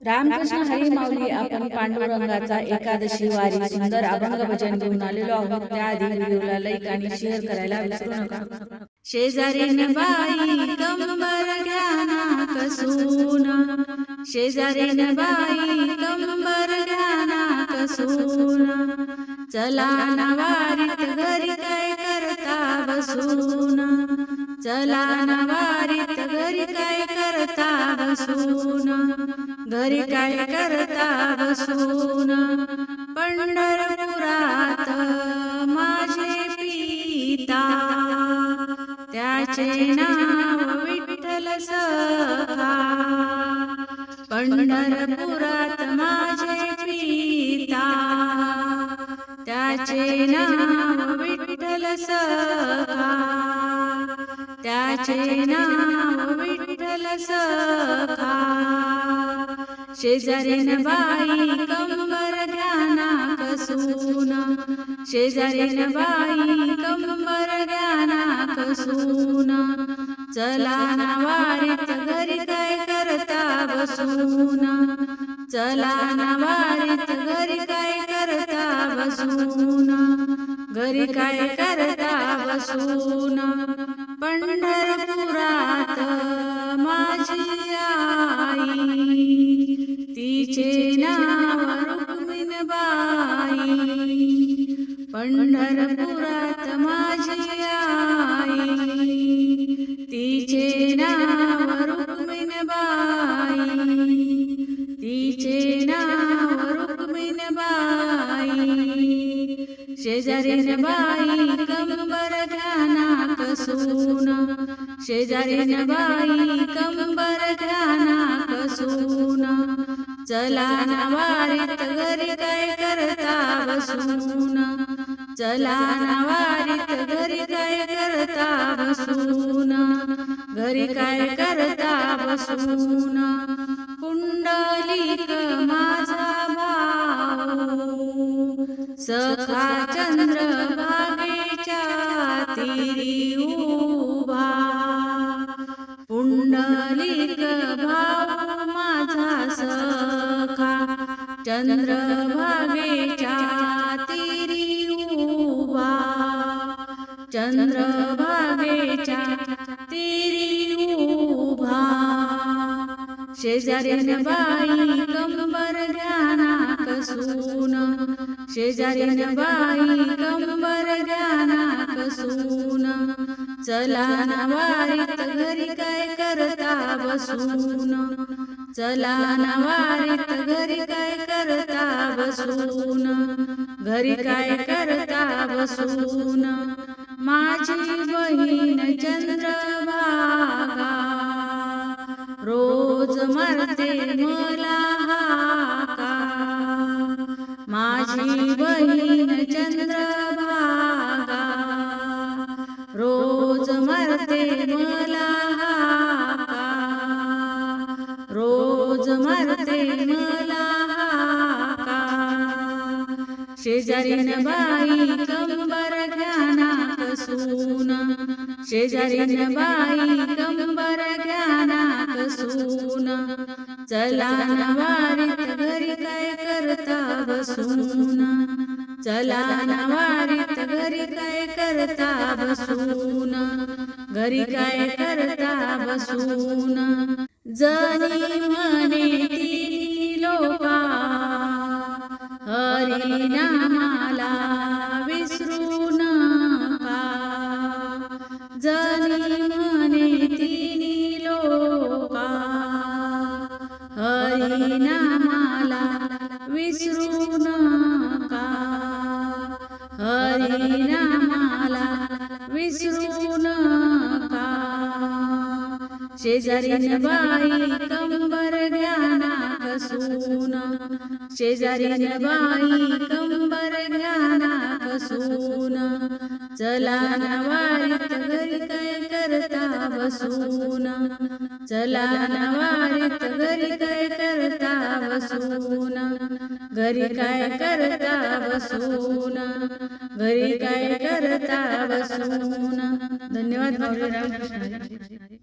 रामकृष्ण हरी माऊली आपण पांडुरंगाचा एकादशी वारी सुंदर अभंग भजन घेऊन आलेलो आहोत त्याआधी व्हिडिओला लाईक आणि शेअर करायला विसरू नका. शेजारीन बाई कंबर घ्याना कसून शेजारीन बाई कंबर घ्याना कसून चला ना वारीत घरी काय करता बसून चला ना वारीत घरी काय करता बसून घरी काय करता बसून? पंढरपुरात माझे पिता. त्याचे नाव विठ्ठल सखा. पंढरपुरात माझे पिता. त्याचे नाव विठ्ठल सखा. त्याचे नाव विठ्ठल सखा. शेजारीन बाई कंबर ज्ञाना कसून. शेजारीन बाई कंबर ज्ञाना कसून. चला ना वारीत घरी काय करता बसून. चला ना वारीत घरी काय करता बसून. घरी काय करता बसून. पंढरपुरात माझी आई. तिचे नाव रुक्मिणबाई पंढरपुरात माझी आई. तिचे नाव रुक्मिणबाई तिचे नाव रुक्मिण बाई. शेजारीन बाई कंबर घाना कसून शेजारीन बाई कंबर घाना कसून चला ना वारीत घरी काय करता बसून चला ना वारीत घरी काय करता बसून घरी काय करता बसून कुंडलिक माझा भाऊ सखा चंद्र भागेच्या तिरी चंद्र भागेच्या तिरी उभा चंद्र भागेच्या तिरी उभा शेजारीन बाई कंबर घ्याना कसून शेजारीन बाई कंबर घ्याना कसून चला ना वारीत घरी काय करता बसून? चला ना वारीत घरी काय करता बसून? घरी काय करता बसून? माझी बहीण चंद्रभागा रोज मरते मला माझी बहीण रोज मरते मला रोज मरते मला शेजारीन बाई कंबर घ्याना कसून शेजारीन बाई कंबर घ्याना कसून चला नवारीत घरी काय करता बसून चला नवारीत घरी काय करता बसून? घरी काय करता बसून? जनी म्हणे ती लोका हरी नामाला हरिनामाला विसरू नका शेजारी बाई कंबर घ्याना कसून शेजारी बाई कंबर घ्याना कसून चला ना करता चला नवारीत घरी काय करता बसून घरी काय करता बसून घरी काय करता बसून धन्यवाद रामकृष्ण